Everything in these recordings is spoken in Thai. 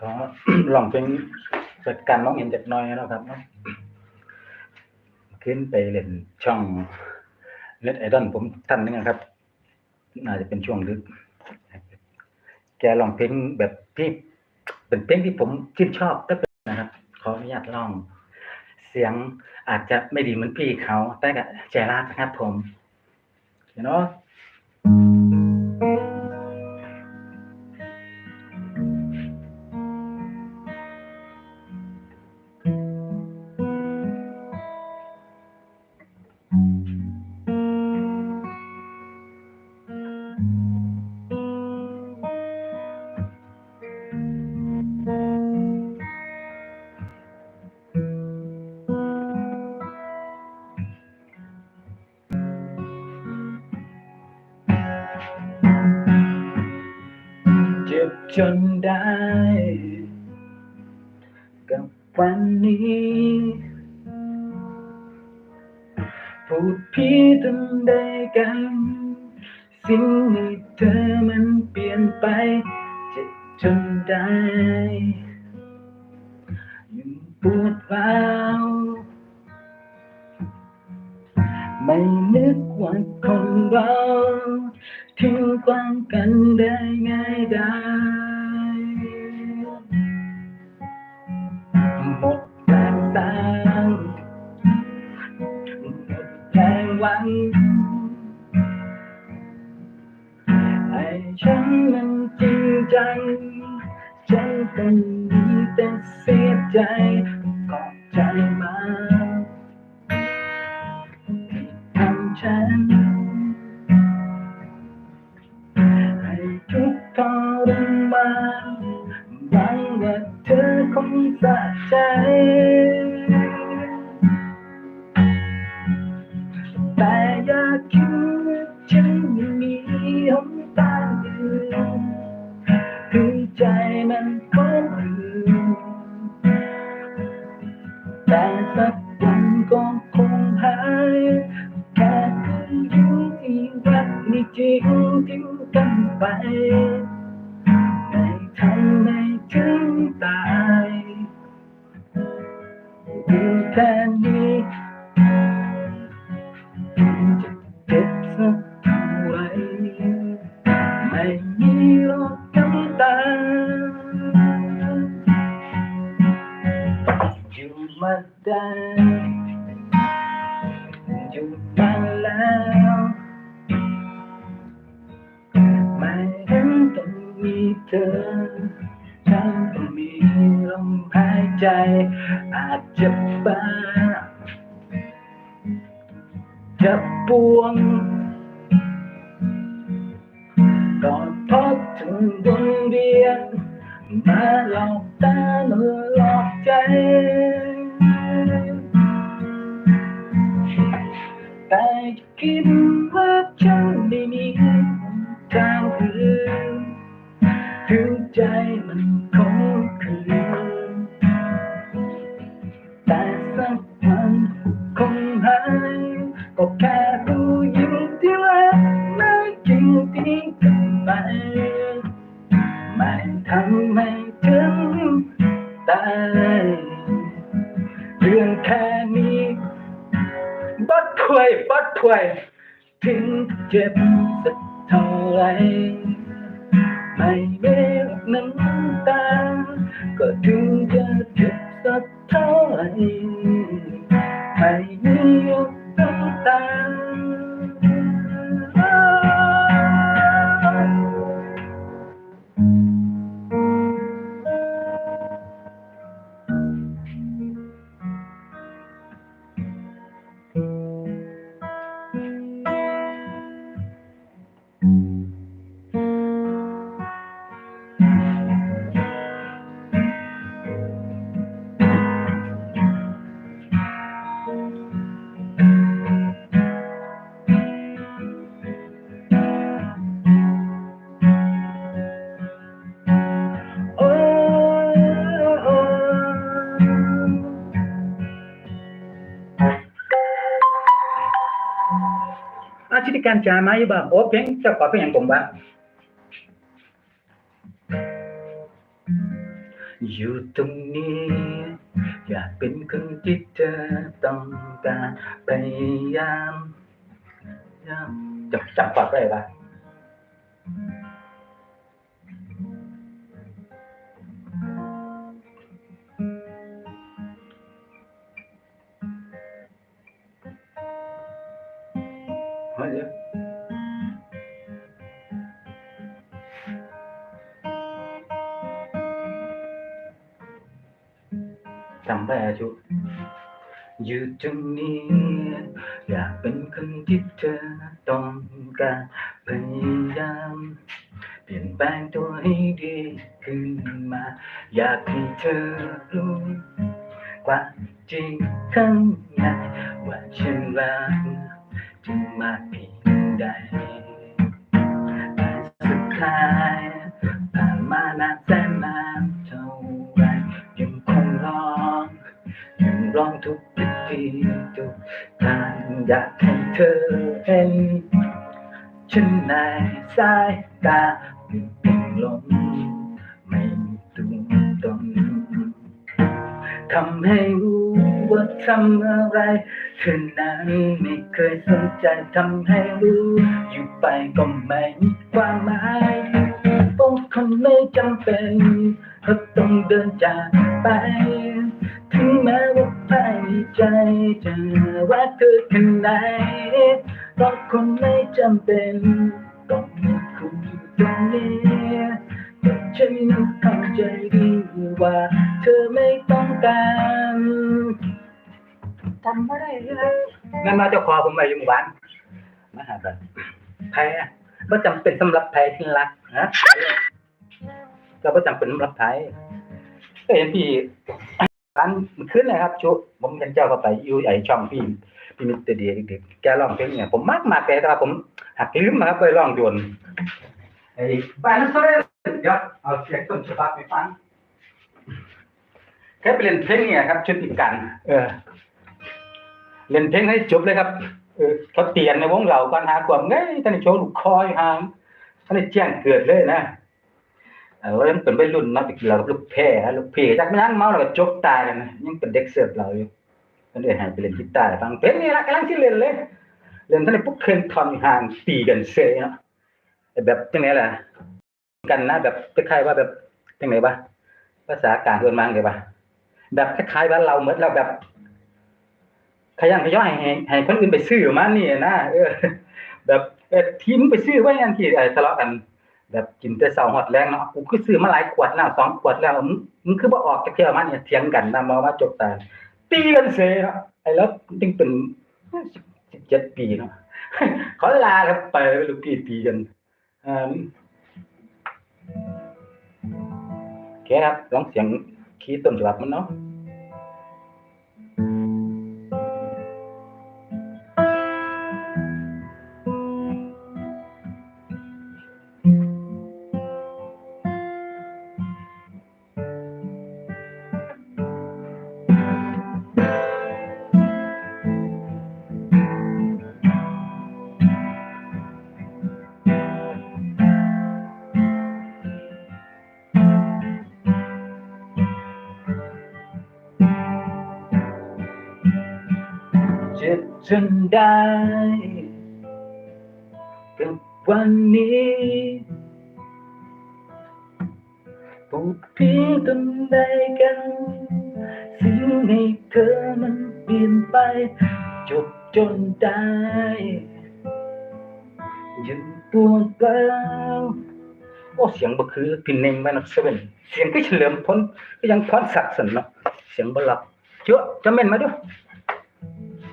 ก็ลองเพลงเปิดการมองเห็นจากน้อยนะครับเนาะขึ้นไปเล่นช่องเน็ตไอดอลผมท่านนึงนะครับน่าจะเป็นช่วงดึก แกลองเพลงแบบที่เป็นเพลงที่ผมชื่นชอบก็เป็นนะครับ ขออนุญาตลอง เสียงอาจจะไม่ดีเหมือนพี่เขา แต่ก็ใจรักนะครับผมเนาะ พูดพีทำได้กัน สิ่งที่เธอมันเปลี่ยนไปจ็บจนได้ยังปวดร้าวไม่นึกว่าคนเราทิ้งความกันได้ง่ายได้หม วังไอ้ฉันมันจริงจัง ฉันต้องมีแต่เสียใจขอบใจมาที่ทำฉัน ให้ทุกข์ทรมานหวังว่าเธอคงสะใจ กันไปไม่ทำให้ถึงตายดูแค่นี้จะเจ็ เธอฉันต้องมีลมหายใจ อาจจะบ้าจะปวงก่อนพบถึงบนเรียนมาหลอกตามาหลอกใจแต่คิด ใจมันคงคืนแต่สักวันคงหายก็แค่ผู้หญิงที่รักไม่จริงที่กันไปไม่ทำให้ถึงตายเรื่องแค่นี้บัดถวยบัดถวยถึงเจ็บ ย่างผมบ้างอยู่ตรงนี้ อยากเป็นคนที่เธอต้องการพยายามยามจับจับปากได้ปะ เฮ้ยจำได้อะชุอยู่ตรงนี้ อยากเป็นคนที่เธอต้องการพยายามเปลี่ยนแปลงตัวให้ดีขึ้นมา อยากให้เธอรู้กว่าจริงข้าง ให้เธอเห็นฉันในสายตาเป็นเพียงลมไม่ตัวตนทำให้รู้ว่าทำอะไรเธอนั้นไม่เคยสนใจทำให้รู้ อยู่ไปก็ไม่มีความหมายบางคนไม่จำเป็นก็ต้องเดินจากไป ถึงแม้ว่าภายใจจะรักเธอแค่ไหนบางคนไม่จำเป็นต้องมีคุณอยู่ตรงนี้แต่ฉันเข้าใจดีว่าเธอไม่ต้องการทำไม่ได้เลยงั้นมาเจ้าคอผมไปอยู่หมู่บ้านมาหาแบบแพ้ก็จำเป็นสำหรับแพ้ที่รักนะก็บ่จำเป็นสำหรับไทยก็เห็นพี่ ร้านมันขึ้นเลยครับชุผมเห็นเจ้าเข้าไปอยู่ไอช่องพี่พี่มิสเตอร์เดียเด็กๆแกร้องเพลงเนี่ยผมมากมากแกแต่ว่าผมหักลืมนะครับไปร้องดวนไอ้บ้านนั้นเขาได้เดี๋ยวเอาเสียงต้นฉบับไปฟังแค่ไปเล่นเพลงเนี่ยครับชุดติดกัน เออ เล่นเพลงให้จบเลยครับเออเขาเตียนในวงเรากันหาความเงยท่านได้โชว์ลูกคอยหางท่านได้แจ้งเกิดเลยนะ เออเป็นวัยรุ่นเนาะไปกินเหล้ากับลูกแพร่ลูกพี่จักม่นั่งเมาแล้วก็จกตายกันยังเป็นเด็กเสิร์ฟเราอยู่ท่านเดินหายไปเล่นกีตาร์ฟังเพลงนี่ละกำลังที่เล่นเลยเล่นท่านได้ปุ๊บเครื่องทอนห่างตีกันเซยเนาะไอ้แบบจังไหนล่ะกันนะแบบคล้ายๆว่าแบบจังไหนวะภาษาการเพื่อนมังเลยปะแบบคล้ายๆว่าเราเหมือนเราแบบขยันขย่อยให้ให้คนอื่นไปซื้อมานี่นะเออ แบบเออทีมไปซื้อไว้ยันที่ไอ้ทะเลาะกัน แบบกินแต่เสาหอดแรงเนาะกูคือซื้อมาหลายขวดแล้วสองขวดแล้วมึงคือบ่ออกจากเที่ยวมาเนี่ยเถียงกันนะมาว่าจบแตายตีกันเสียนะไอ้แล้วจึงเป็นสิบเจ็ดปีเนาะเขาลาครับไปลูกพี่ตีกันอ่าโอเคครับลองเสียงคีย์ต้นฉบับมันเนาะ จ็บจนได้กับวันนี้พูดเพียงตนใดกันสิ่งให้เธอมันเปลี่ยนไป จบจนได้ยังปวดเปล่าโอ้เสียงบ่คือพินเนงแมนเซเว่นเสียงก็เฉลิมพลก็ยังพรศักดิ์สนเนาะเสียงบ่หลับเจ้าจะเม่นมาด้วย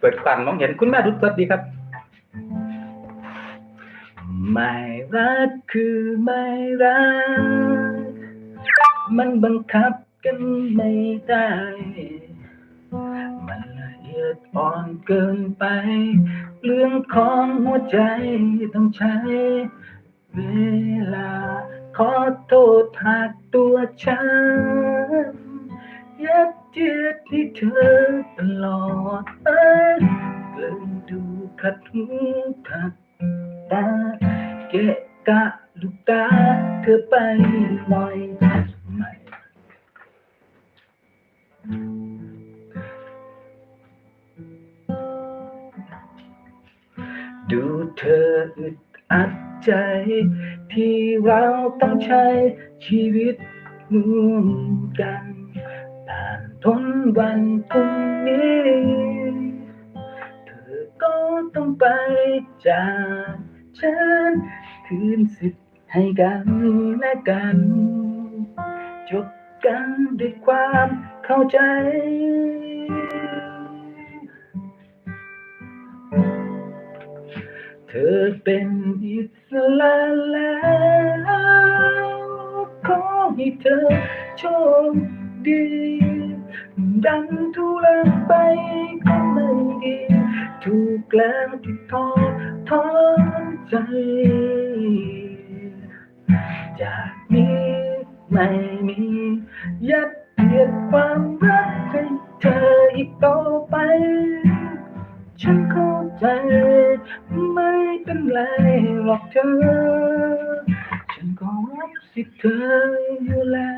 มาพอรักล้วฉันรักมันทำลายทำลายจิตใจให้วันบ่ได้บ่ได้บ่ได้ทำทาสิทำทาสิเปิดฟังมองเห็นคุณแม่ดุษสวัสดีครับ ไม่รักคือไม่รัก มันบังคับกันไม่ได้ มันละเอียดอ่อนเกินไป เรื่องของหัวใจต้องใช้ เวลา ขอโทษหากตัวฉันยัดเยีย ดให้เธอตลอดเอ้ยเกินดูขัดหูขัดตาเกะกะลูกตาเธอไปหน่อยไหมดูเธออึดอัดใจ ที่เราต้องใช้ชีวิตร่วมกัน ทนวันพรุ่งนี้ เธอก็ต้องไปจากฉัน คืนสิทธิ์ให้กันและกันจบกันด้วยความเข้าใจเธอเป็นอิสระแล้วขอให้เธอโชคดี ดังทุลังไปก็ไม่ดี ถูกแล้วที่ทอดทอนใจ จากนี้ไม่มียัดเยียดความรักให้เธออีกต่อไป ฉันเข้าใจ ไม่เป็นไรหรอกเธอ ฉันก็รับสิเธออยู่แล้ว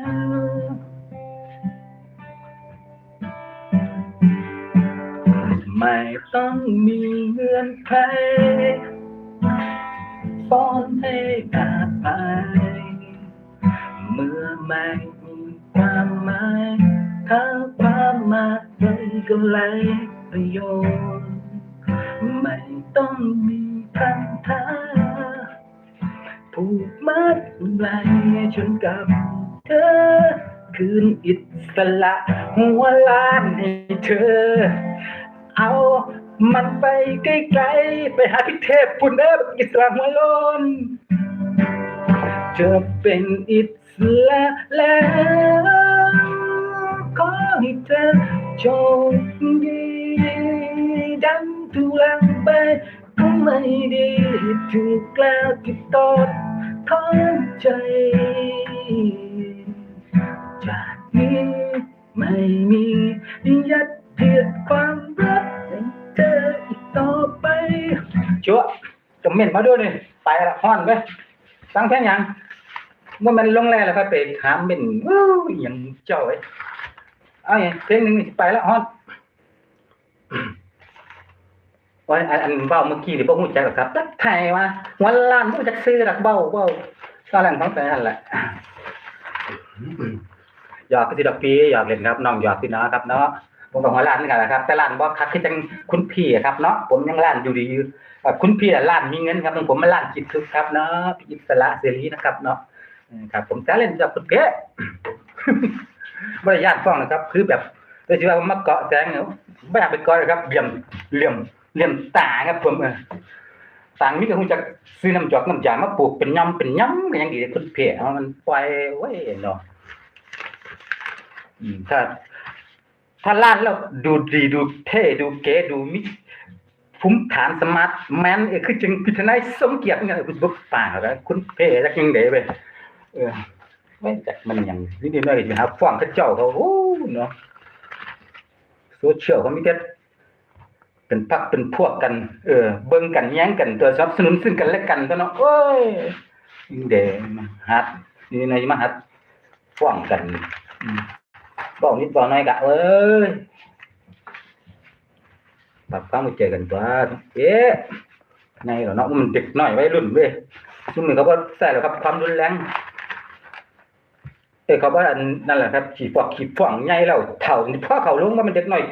ไม่ต้องมีเงื่อนไขฟ้อนให้ขาดไป เมื่อไม่มีความหมายถ้าความมากเลยก็ไรประโยชน์ ไม่ต้องมีพันธะผูกมัดไหลชนกับเธอ คืนอิสระหัวล้านให้เธอ เอา มันไปไกลๆไปหาพิเทพปุ่นเด้ออิสระหัวลนเธอเป็นอิสระแล้วขอให้เธอโชคดีดันทุลังไปก็ไม่ดีถูกล้วที่ตอดทอนใจ จากนี้ไม่มียัด เยียดความรักให้เธออีกต่อไปชัวจะเหม่นมาด้วยเลยไปละห้อนไปตั้งแค่ยังเมื่อมันลงแรงแล้วก็ไปถามเม่นวู้ยยังเจ้าไอ้เอาอย่างเพลงหนึ่งไปละห้อนโอ้ยอันอันเบ้าเมื่อกี้นี่พวกหูจักหรอครับตักไทยมาวันล้านพวกจักซื้อหรักเบ้าเบ้าตอนแรกของแต่นั่นแหละหยอกก็สิดอกปีหยอกเล่นครับน้องหยอกพี่น้องครับเนาะ ผมบอกว่าร้านนี่กันแหละครับ แต่ร้านบ่คักคือจังคุณพี่ครับเนาะผมยังร้านอยู่ดีอยู่คุณพี่อะร้านมีเงินครับผมมาร้านจิตทุกครับเนาะพี่อิสระเสรีนะครับ เนาะครับผมจะเล่นจากคุณเก๋บริยานฟ้องนะครับ คือแบบโดยเฉพาะมาเกาะแสงเนี่ยไม่อยากเป็นก้อนเลยครับเหลี่ยมเหลี่ยมเหลี่ยมตาครับผมเออต่างมิตรคงจะซื้อน้ำจอกน้ำยามาปลูกเป็นย่ำเป็นย่ำก็ยังดีคุณเพียมันปล่อยไว้เนาะถ้า ถ้าลานแล้วดูดีดูเท่ดูเก๋ดูมิภูมิฐานสมาร์ทแมนเอคือจึงพิจารณาสมเกียรติเนี่ยคุณบุ๊กป่าแล้วคุณเพ่จักยังเด๋ไปเออไม่จักมันยังนิดๆหน่อยๆจะหาฟ้องเขาเจ้าเขาโอ้เนาะโซเชียลเขามีแต่เป็นพักเป็นพวกกัน เออ เบิ่งกันแย้งกันตัวสนับสนุนซึ่งกันและกันตัวเนาะโอ้ยยิ่งเด๋มาฮัดนี่นายมาฮัดฟ้องกันอืม บอกนิดบอกหน่อยกะเอ้ยปรับความาใจกันตัวเอ๊ะไงเหรอเนาะมันเด็กหน้อยวัยรุ่นเว้ยซุ่มหนึ่งเขาก็ใส่แล้วครับ ความรุนแรงเอ้เขาว่าอันนั่นแหละครับ ขี่ฟอกขี่ฟ่องใหญ่แล้วเถ่าพ่อเขาลงว่ามันเด็กหน้อย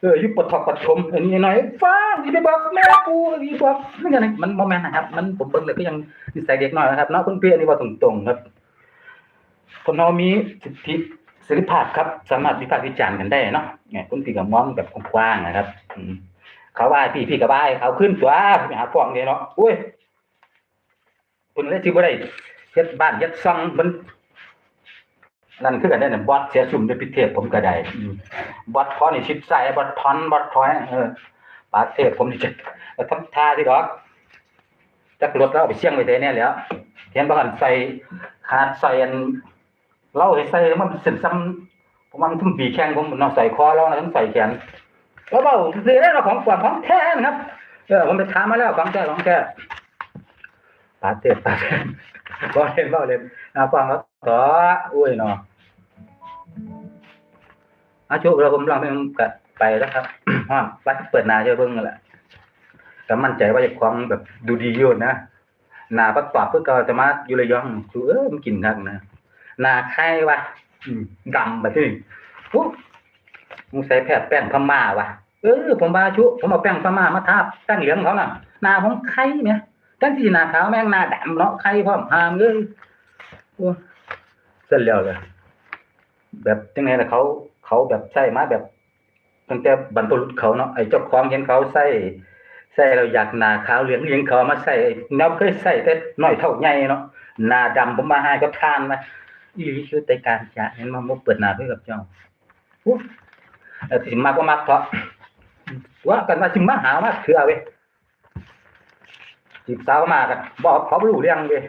เออยุปทอกปฐมอันนี้หน่อยฟ้าอย่าไปบอกแม่กูอย่าบอกไม่ใช่มันโมแมนนะครับ มันผมเบิ่งเลยก็ยังนิสัยเด็กหน้อยนะครับเนาะคุณพี่อันนี้ว่าตรงๆครับคนเรามีสิทธิ เสรีภาพครับ สามารถวิพากษ์วิจารณ์กันได้เนาะเนี่ยคุณพี่ก็มองแบบกว้างๆนะครับอืเขาว่าพี่พี่ก็ว่าให้เขาขึ้นตัวไปหาฟ้องเนี่ยเนาะอุ้ยคุณเลยสิบ่ได้เฮ็ดบ้านเฮ็ดซ่องมันนั่นคือกันได้เนี่ยบอสเสียสุ่มด้วยพิเทศผมก็ได้บอสพอนี่ชิดใส่บอสทอนบอสทอยเออปาเทศผมนี่จะทำท่าที่ดอกจักรถแล้วเอาไปเสี่ยงไว้ได้แน่แล้วเห็นบ่กันใส่ขาดใส่อัน เล่าให้ใส่มันเส้นซ้ำผมว่ามันถึงปีแข้งผมนาะใส่คอแล้วนะถึงใส่แขนแล้วเบาซื้อได้เราของกว่าของแท้นะครับเออผมไปถามมาแล้วของแท้ของแท้ปาเทศปาเทศบ่เล่นบ่เล่นเอาฟังแล้วต่ออุ้ยเนาะอาชุเราผมลองไปกับไปแล้วครับว่าวัดเปิดนาจะเบิ่งนั่นแหละก็มั่นใจว่าจะคล้องแบบดูดีอยู่นะนาประกอบเพื่อก็จะมาอยู่ระยองชูเออมันกินทักนะ นาไข่วะดำแบบนี้โอ้มึงใส่แพทย์แป้งพม่าวะเออผมบาชุ ผมเอาแป้งพม่ามาทาแป้งเหลืองเขาน่ะนาของไข่เนี่ยตั้งที่นาขาวแม่งนาดำเนาะไข่พร้อมหามเลยโอ้เสร็จแล้วเลยแบบจังไงล่ะเขา เขาแบบใส่มาแบบตั้งแต่บรรพบุรุษเขาเนาะไอ้เจ้าของเห็นเขาใส่ใส่เราอยากหนาขาวเหลืองเหลี้ยงเขามาใส่แนวเคยใส่แต่น้อยเท่าใหญ่เนาะหนาดำผมมาให้ก็ทานมา อีหลีคือแต่การจะเห็นมาบ่เปิดหน้าเพื่อกับเจ้าอู้เออสิมากก็มากเถาะว่ากันว่าสิมาหามาเถื่อเว้ยจีบสาวมากันบอกเขาบ่รู้เรื่องเว้ย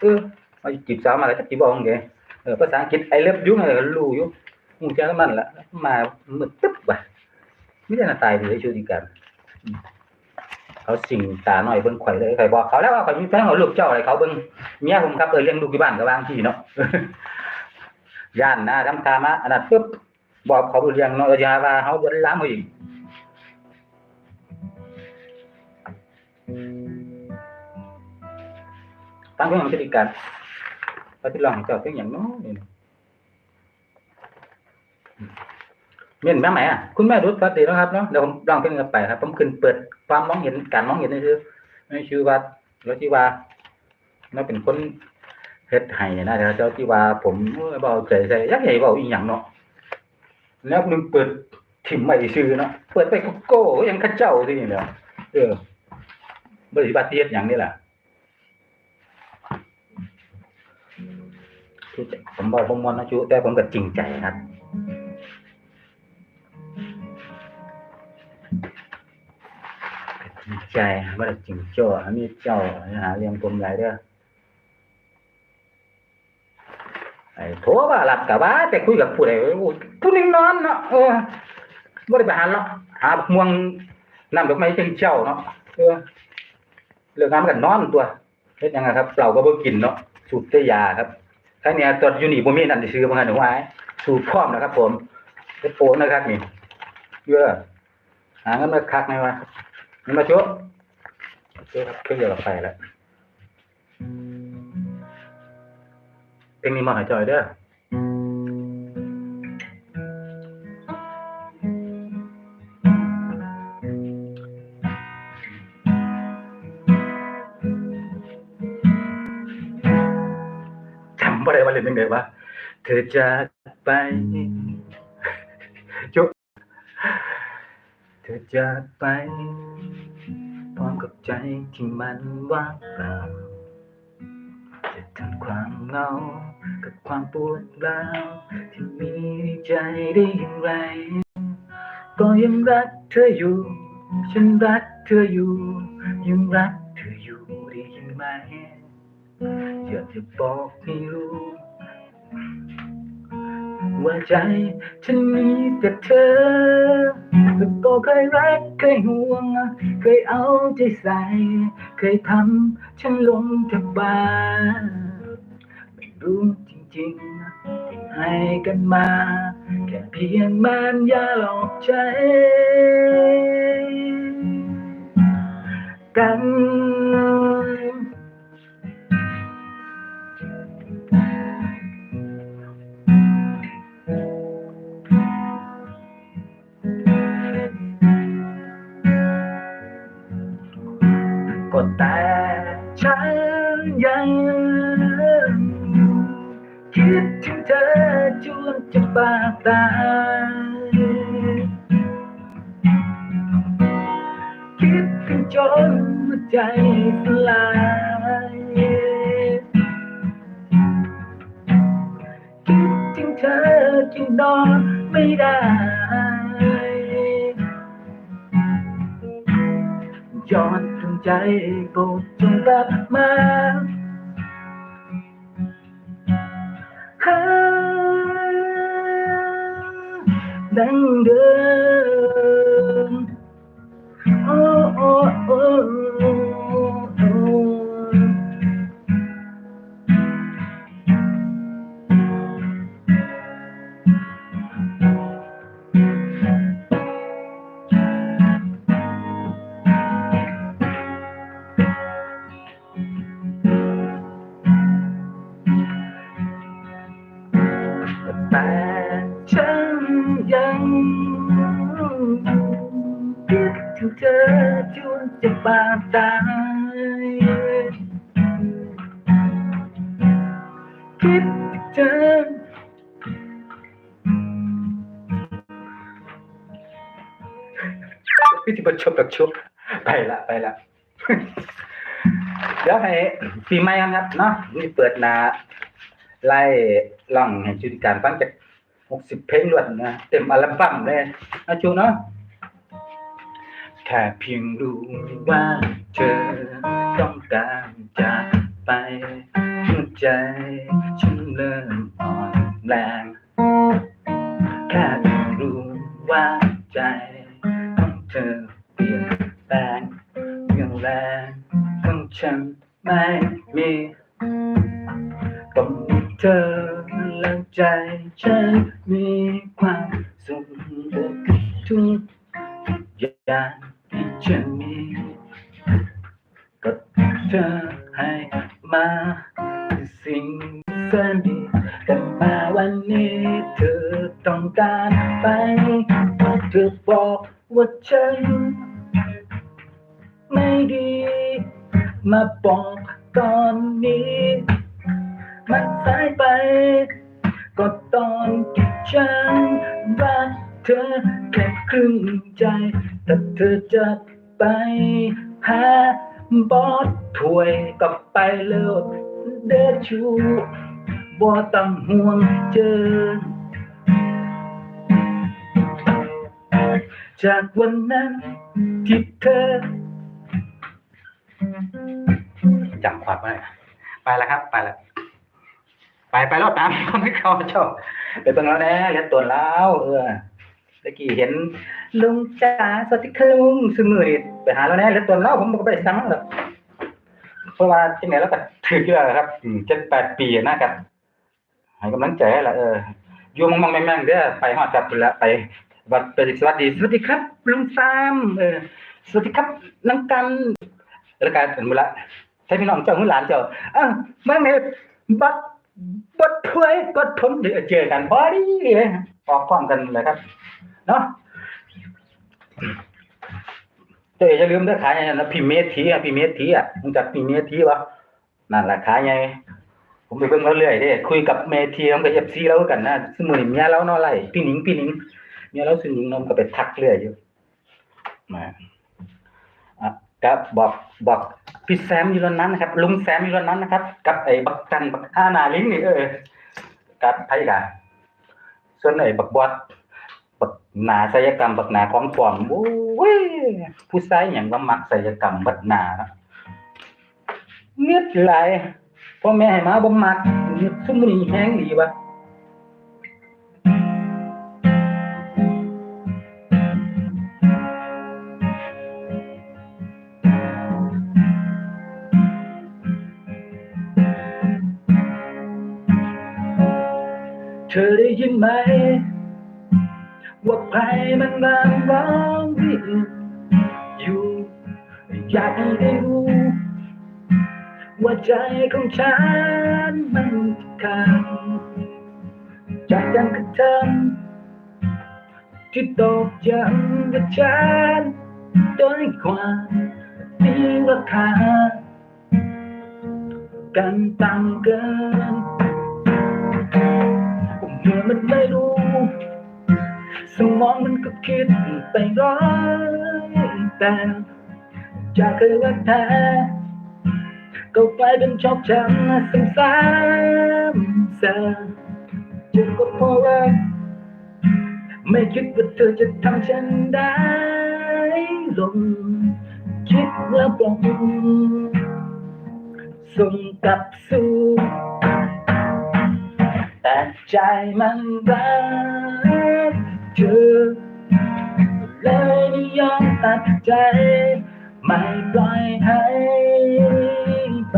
เออมาจีบสาวมาแล้วจะจีบบอกเด้เออภาษาอังกฤษไอเลิฟยูไงก็รู้อยู่มึงจะมันละมามึดตึ๊บว่ะไม่ได้น่าตายเลยชูดีกัน เขาสิ่งตาหน่อยเบิ่งข่อยเลยข่อยบอกเขาแล้วว่าข่อยมีแฟนเขาลูกเจ้าอะไรเขาเบิ่งเมียผมครับเออเลี้ยงลูกที่บ้านก็บางที่เนาะย่านนะทำตามาอันนั้นปุ๊บบอกเขาบ่เลี้ยงเนาะยาว่าเขาบ่ได้ล้างเขาอีกตั้งเพื่อนพฤติการปฏิลองเจ้าเป็นอย่างน้อยนี่ เมียนแม่ไหมอะคุณแม่รู้ปกติแล้วครับเนาะเดี๋ยวผมลองเพลงกันไปครับ ผมขึ้นเปิดความมองเห็นการมองเห็นนี่คือไม่ชื่อว่าแล้วที่ว่าน่าเป็นคนเฮ็ดไห้นะเดี๋ยวเจ้าที่ว่าผมเบาใจใส่ยักใหญ่เบาอีหยังเนาะแล้วนึงเปิดถิ่มใหม่ชื่อเนาะเปิดไปโกโก้ยังข้าเจ้าที่นี่เนาะเออบริบาตเฮ็ดหยังนี่แหละผมบอกผมมอนนะชูแต่ผมก็จริงใจครับ ใจว่าจริงจ่ออันนี้เจ้าหาเรียงผมหลายเด้อไอ้โถว่าหลับกับว่าแต่คุยกับผู้ใดโอ้ยผู้นึงนอนเนาะเออบ่ได้ไปหาเนาะหาม่วงน้ำดอกไม้จังเจ้าเนาะเออเรื่องงานมันก็นอนตัวเฮ็ดยังไงครับเราก็บ่กินเนาะสูบแต่ยาครับถ้าเนี่ยตัวยูนิบ่มีนั่นสิซื้อบ่งั้นหนูว่าสูตรพร้อมนะครับ ผมเป็นโปนะครับนี่เยอะหาเงินมาคักไหมวะ นี่มาโจ๊ะโอเคครับเครื่องเดียวกับไปแล้วเพลงนี้มาหายจอยเด้อจำบ่ได้ว่าเล่นยังไงวะเธอจากไปโจ๊ะ เธอจากไป พร้อมกับใจที่มันว่างเปล่าจะทนความเหงากับความปวดร้าวที่มีใจได้อย่างไร ก็ยังรักเธออยู่ ฉันรักเธออยู่ ยังรักเธออยู่ได้ยินไหมอยากจะบอกให้รู้ ว่าใจฉันมีแต่เธอแล้วก็เคยรักเคยห่วง เคยเอาใจใส่ เคยทำฉันลงแทบบ้าไม่รู้จริงๆที่ให้กันมา แค่เพียงมันยาหลอกใจ กัน ยังคิดถึงเธอจนจะบาดตายคิดถึงจนใจสลายคิดถึงเธอจนอนไม่ได้ย้อนดวงใจโปรดจงกลับมา ดั ปีใหม่กันครับเนาะนี่เปิดหนาไล่ล่องให้จุดการฟังจากหกสิบเพลงล้วนนะเต็มอัลบั้มเลยนะชูเนาะแค่เพียงรู้ว่าเธอต้องการจะไปหัวใจฉันเริ่มอ่อนแรงแค่เพียงรู้ว่าใจของเธอเปลี่ยนแปลงเรื่องแรงของฉันไม่ มีต้องมีเธอแล้วใจฉันมีความสุขเหลือกับทุกอย่างที่ฉันมีก็เธอให้มาสิ่งแสนดีแต่มาวันนี้เธอต้องการไปเธอบอกว่าฉันไม่ดีมาบอก ตอนนี้ มันสายไป ก็ตอนที่ฉันรักเธอแค่ครึ่งใจแต่เธอจะไปหาบอสถวยก็ไปเลิกเดชูบ่ต้องห่วงเจอ จากวันนั้นที่เธอ จำความไว้ไปแล้วครับ ไปแล้วไปไปรถน้ำไม่เข้าชอบไปเบิ่งแล้วน่เลี้ยงตัวแล้วเออตะกี้เห็นลุงจ๋าสวัสดีค่ะลุงสมือนี่ไปหาแล้วแน่เลี้ยงตัวแล้วผมก็ไปสั่งแล้วเพราะว่าจังไหนแล้วก็ถือเยอะครับเจ็ดแปดปีนะครับให้กำลังใจละเอออยู่มองๆแม่งๆเด้อไปฮอดกับพุ่นละไปวัดไปสวัสดีสวัสดีครับลุงซามเออสวัสดีครับนังกันแล้วการเป็นมุละ ใช่พี่น้องเจ้าหือหลานเจ้าอ้าวมาเมบัดบัดถ้วยบัดผมเดี๋ยวเจอกันพอดีเลยออกพร้อมกันเลยครับ เนาะเจ้าอย่าลืมเด้อขายอย่างนั้นะพิมพ์เมธีอะพิมพ์เมธีอะมึงจักพิมพ์เมธีวะนั่นแหละขายไงผมไปเบิ่งแล้วเรื่อยเด้คุยกับเมธีแล้วกับเอฟซีแล้วกันนะซึ่งมือเมียแล้วนาะไรพี่หนิงพี่หนิงเนี่ยเราซึ่งยิงนมก็ไปทักเรื่อยอยู่มา ครับบอกบอกพี่แซมอยู่ตรงนั้นนะครับ ลุงแซมอยู่ตรงนั้นนะครับ กับไอ้บักกันบักห้านาลิงนี่เออกับไผกันส่วนไอ้บักบอดบักหนาศัลกรรมบักหนาของปลอมโอ้ยผู้ชายอย่างว่ามักศัลกรรมบักหนาเงือไหลพ่อแม่ให้มาบ่มักเงือดซุ่มอนี้แห้งดีวะ ธอได้ยินไหม ว่าใครมันกำลังร้องเรียกอยู่อยากให้ได้รู้ว่าใจของฉันมันขาดจากการกระทำที่ตกย้ำว่าฉันด้อยกว่ามีราคากันต่ำเกิน เมื่อมันไม่รู้ สมองมันก็คิดไปร้อยแต่จากเคยรักแท้ก็กลายเป็นชอบช้ำซ้ำๆเสจนก็เพราะว่าไม่คิดว่าเธอจะทำฉันได้ลงคิดแล้วปลงส่งกลับสู่ แต่ใจมันรักเธอเลยไม่ยอมตัดใจ ไม่ปล่อยให้ไป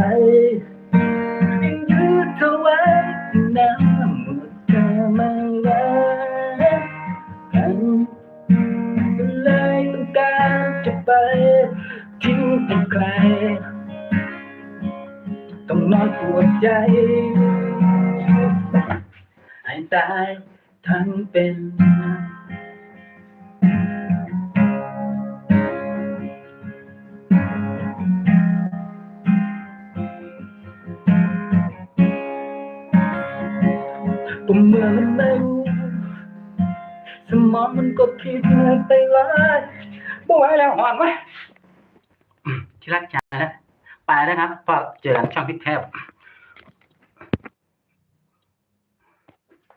ยังยืดเธอไว้น้ำเมื่อเธอไม่รักกันเลยต้องการจะไปทิ้งให้ใครต้องนอนปวดใจ ตายทั้งเป็น ผมเมื่อมันไม่รู้สมองมันก็คิดไปเลยบ่ไหวแล้วหอนไหมที่รักจ๋านะไปแล้วครับพอเจอกันช่องพิษแทบ